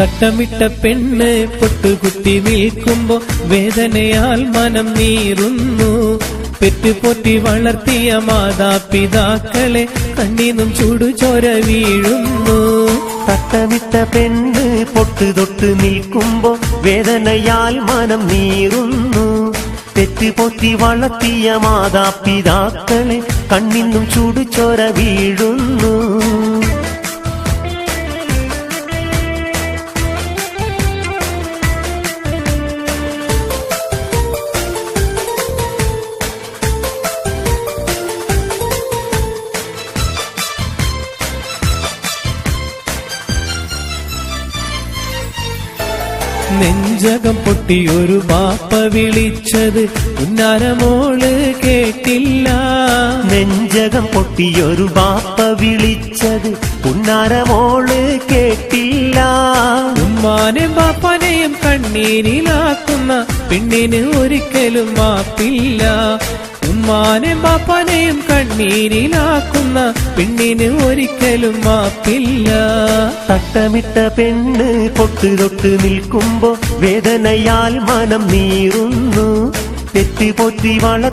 തട്ടമിട്ട പെണ്ണ് പൊട്ടുകുത്തി നിൽക്കുമ്പോ വേദനയാൽ മനം നീറുന്നു. പെറ്റുപൊട്ടി വളർത്തിയ മാതാപിതാക്കളെ കണ്ണീന്നും ചുടുചോര വീഴുന്നു. തട്ടമിട്ട പെണ്ണ് പൊട്ടു തൊട്ട് നിൽക്കുമ്പോ വേദനയാൽ മനം നീറുന്നു. തെറ്റുപൊത്തി വളർത്തിയ മാതാപിതാക്കളെ കണ്ണിന്നും ചുടുചോര വീഴുന്നു. നെഞ്ചകം പൊട്ടി ഒരു പാപ്പ വിളിച്ചത് ഉന്നാരമോൾ കേട്ടില്ല. നെഞ്ചകം പൊട്ടി ഒരു പാപ്പ വിളിച്ചത് ഉന്നാരമോൾ കേട്ടില്ല. ഉമ്മാനെയും പാപ്പനെയും കണ്ണീരിലാക്കുന്ന പെണ്ണിന് ഒരിക്കലും മാപ്പില്ല. ഉമ്മാനെയും പാപ്പനെയും കണ്ണീരിലാക്കുന്ന പെണ്ണിന് ഒരിക്കലും മാപ്പില്ല. തട്ടമിട്ട പെണ്ണ് പൊട്ട് തൊട്ട് നിൽക്കുമ്പോ വേദനയാൽ മനം നീറുന്നു. തെറ്റുപൊത്തി വള